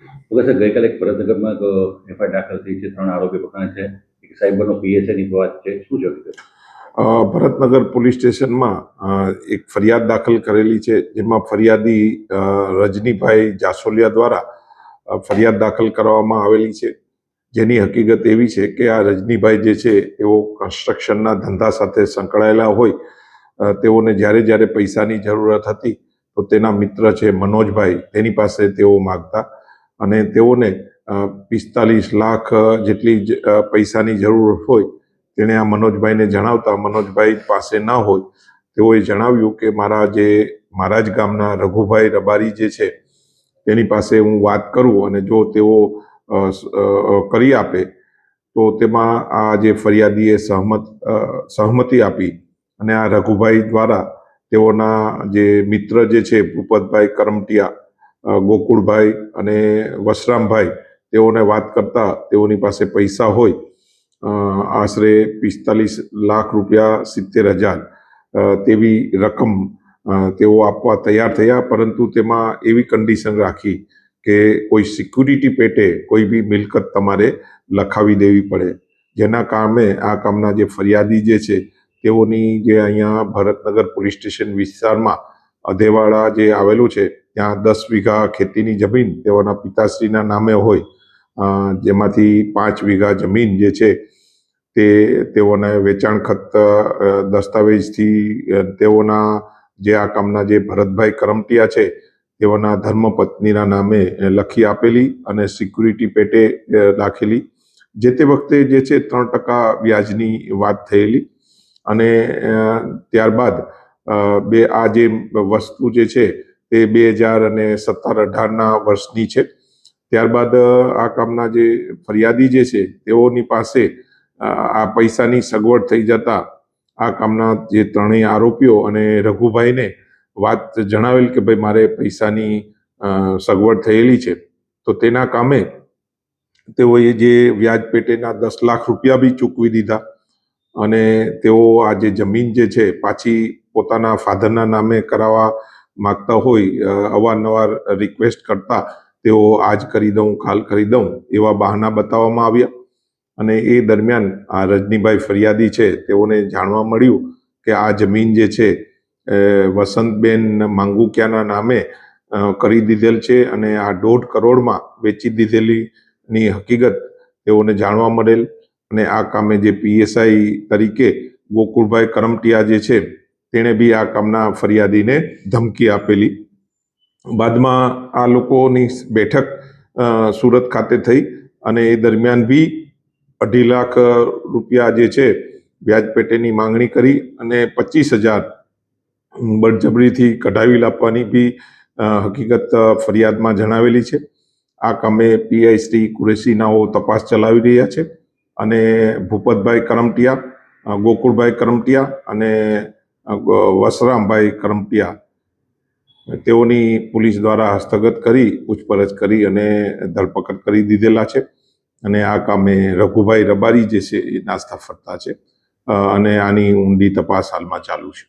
ચોક્કસ ગઈકાલે એક ભરતનગરમાં એક એફઆઈઆર દાખલ થઈ છે ત્રણ આરોપી પકડાયા છે. એક સાયબરનો પીએસએની વાત છે. શું છે? અ, ભરતનગર પોલીસ સ્ટેશનમાં એક ફરિયાદ દાખલ કરેલી છે જેમાં ફરિયાદી રજનીભાઈ જાસોલિયા દ્વારા ફરિયાદ દાખલ કરવામાં આવેલી છે. જેની હકીકત એવી છે કે આ રજનીભાઈ જે છે એઓ કન્સ્ટ્રક્શનના ધંધા સાથે સંકળાયેલા હોય. તેઓને જ્યારે જ્યારે પૈસાની જરૂરત હતી તો તેના મિત્ર છે મનોજભાઈ તેની પાસે તેઓ માગતા. અને તેઓને પિસ્તાલીસ લાખ જેટલી પૈસાની જરૂર હોય તેણે આ મનોજભાઈને જણાવતા મનોજભાઈ પાસે ન હોય, તેઓએ જણાવ્યું કે મારા જે, મારા જ ગામના રઘુભાઈ રબારી જે છે, તેની પાસે હું વાત કરું અને જો તેઓ કરી આપે, તો તેમાં આ જે ફરિયાદીએ સહમત સહમતિ આપી અને આ રઘુભાઈ દ્વારા તેઓના જે મિત્ર જે છે, ભૂપતભાઈ કરમટિયા ગોકુળભાઈ અને વસરામભાઈ, તેઓને વાત કરતા તેઓની પાસે પૈસા હોય આશરે પિસ્તાલીસ લાખ રૂપિયા સિત્તેર હજાર તેવી રકમ તેઓ આપવા તૈયાર થયા, પરંતુ તેમાં એવી કન્ડિશન રાખી કે કોઈ સિક્યુરિટી પેટે કોઈ બી મિલકત તમારે લખાવી દેવી પડે. જેના કારણે આ કામના જે ફરિયાદી જે છે, તેઓની જે અહીંયા ભરતનગર પોલીસ સ્ટેશન વિસ્તારમાં અધેવાડા જે આવેલું છે ત્યાં દસ વીઘા ખેતીની જમીન તેઓના પિતાશ્રીના નામે હોય જેમાંથી પાંચ વીઘા જમીન જે છે તે તેઓને વેચાણ ખત દસ્તાવેજથી તેઓના જે આ કામના જે ભરતભાઈ કરમટિયા છે તેઓના ધર્મપત્નીના નામે લખી આપેલી અને સિક્યુરિટી પેટે રાખેલી. જે તે વખતે જે છે ત્રણ ટકા વ્યાજની વાત થયેલી અને ત્યારબાદ બે આ જે વસ્તુ જે છે તે બે હજાર અને સત્તર અઢારના વર્ષની છે. ત્યારબાદ આ કામના જે ફરિયાદી જે છે, તેઓની પાસે આ પૈસાની સગવડ થઈ જતા આ કામના જે ત્રણેય આરોપીઓ અને રઘુભાઈને વાત જણાવેલ કે ભાઈ મારે પૈસાની સગવડ થયેલી છે. તો તેના કામે તેઓએ જે વ્યાજ પેટેના દસ લાખ રૂપિયા બી ચૂકવી દીધા અને તેઓ આ જે જમીન જે છે, પાછી પોતાના ફાધરના નામે કરાવવા માગતા હોય અવારનવાર રિક્વેસ્ટ કરતા, તેઓ આજ કરી દઉં, કાલ કરી દઉં, એવા બહાના બતાવવામાં આવ્યા. અને એ દરમિયાન આ રજનીભાઈ ફરિયાદી છે, તેઓને જાણવા મળ્યું કે આ જમીન જે છે વસંતબેન માંગુકિયાના નામે કરી દીધેલ છે અને આ દોઢ કરોડમાં વેચી દીધેલીની હકીકત તેઓને જાણવા મળેલ. અને આ કામે જે પીએસઆઈ તરીકે ગોકુળભાઈ કરમટિયા જે છે તેણે બી આ કામના ફરિયાદીને ધમકી આપેલી. બાદમાં આ લોકોની બેઠક સુરત ખાતે થઈ અને એ દરમિયાન બી અઢી લાખ રૂપિયા જે છે, વ્યાજ પેટેની માંગણી કરી અને પચીસ હજાર બળજબરીથી કઢાવી લાવવાની બી હકીકત ફરિયાદમાં જણાવેલી છે. આ કામે પીઆઈ શ્રી કુરેશીનાઓ તપાસ ચલાવી રહ્યા છે અને ભૂપતભાઈ કરમટિયા ગોકુળભાઈ કરમટિયા અને વસરામભાઈ કરમટિયા, તેઓની પોલીસ દ્વારા હસ્તગત કરી, પૂછપરછ કરી અને ધરપકડ કરી દીધેલા છે. અને આ કામે રઘુભાઈ રબારી જે છે એ નાસ્તા ફરતા છે. અને આની ઊંડી તપાસ હાલમાં ચાલુ છે.